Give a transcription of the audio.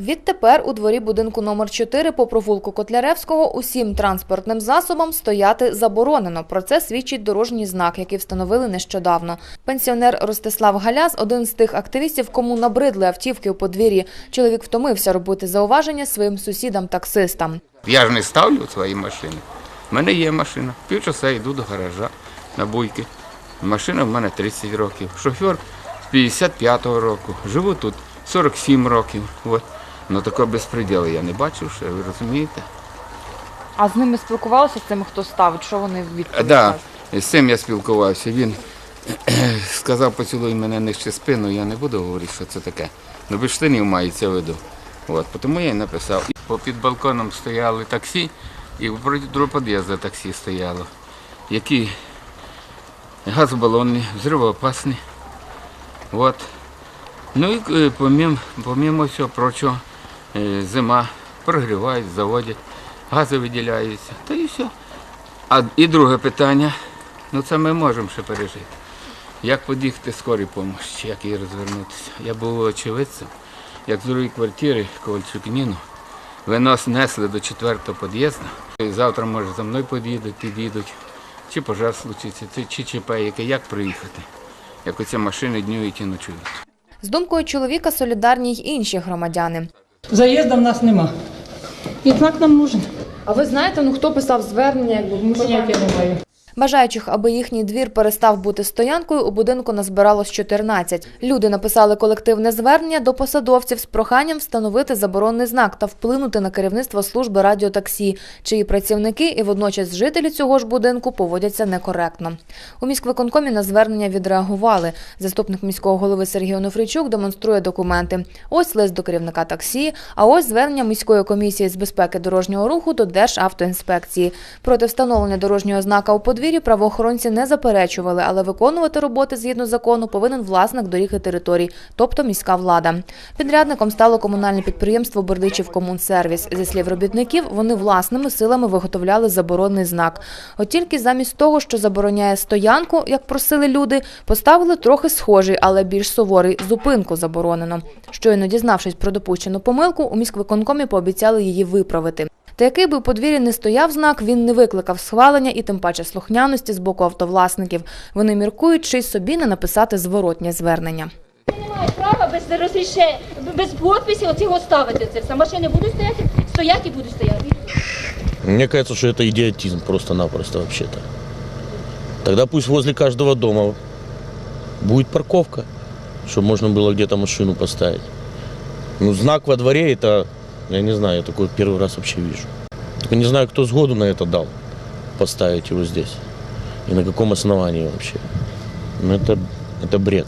Відтепер у дворі будинку номер 4 по провулку Котляревського усім транспортним засобам стояти заборонено. Про це свідчить дорожній знак, який встановили нещодавно. Пенсіонер Ростислав Галяс – один з тих активістів, кому набридли автівки у подвір'ї. Чоловік втомився робити зауваження своїм сусідам-таксистам. Я ж не ставлю свої машини. У мене є машина. Півчаса йду до гаража на буйки. Машина в мене 30 років. Шофер з 55-го року. Живу тут 47 років. Ну такого безпреділу я не бачив, ще, ви розумієте? А з ними спілкувалися з тими, хто ставить? Що вони А, да, з цим я спілкувався. Він сказав, поцілуй мене нижче спину, я не буду говорити, що це таке. Ну, без штанів мається в виду. От, тому я і написав. Під балконом стояли таксі, і другого під'їзду таксі стояло, які газобалонні, взривоопасні. От. Ну і е, помім, помімо всього прочого, зима, прогрівають, заводять, гази виділяються, та і все. А і друге питання, ну це ми можемо ще пережити. Як подіхти скорій допомоги, як її розвернутися? Я був очевидцем, як з другої квартири Ковальчук Ніну винос несли до четвертого під'їзду. Завтра, може, за мною під'їдуть, під'їдуть, чи пожар случиться, чи- ЧП, яке, як приїхати. Як оці машини днюють і ночують. З думкою чоловіка солідарні й інші громадяни. Заїзду в нас нема. І знак нам нужен. А ви знаєте, ну хто писав звернення, якби Поняття не маю. Бажаючих, аби їхній двір перестав бути стоянкою, у будинку назбиралось 14. Люди написали колективне звернення до посадовців з проханням встановити заборонний знак та вплинути на керівництво служби радіотаксі, чиї працівники і водночас жителі цього ж будинку поводяться некоректно. У міськвиконкомі на звернення відреагували. Заступник міського голови Сергій Онуфрійчук демонструє документи. Ось лист до керівника таксі, а ось звернення міської комісії з безпеки дорожнього руху до Державтоінспекції. Проти встановлення дорожнього знака у подвір'ї правоохоронці не заперечували, але виконувати роботи згідно закону повинен власник доріг і територій, тобто міська влада. Підрядником стало комунальне підприємство Бердичів Комунсервіс. Зі слів робітників, вони власними силами виготовляли заборонний знак. От тільки замість того, що забороняє стоянку, як просили люди, поставили трохи схожий, але більш суворий зупинку заборонено. Щойно дізнавшись про допущену помилку, у міськвиконкомі пообіцяли її виправити. Та який би у подвір'ї не стояв знак, він не викликав схвалення і тим паче слухняності з боку автовласників. Вони міркують, чи й собі не написати зворотнє звернення. немає права без розрішення, без підписів оцього ставити це все. Машини будуть стояти, стоять і будуть стояти. Мне кажется, что это идиотизм просто-напросто вообще-то. Тогда пусть возле каждого дома будет парковка, чтобы можно было где-то машину поставить. Ну, знак во дворе это, я не знаю, я такой первый раз вообще вижу. Только не знаю, кто сгоду на это дал, поставить его здесь. И на каком основании вообще. Ну, это, это бред.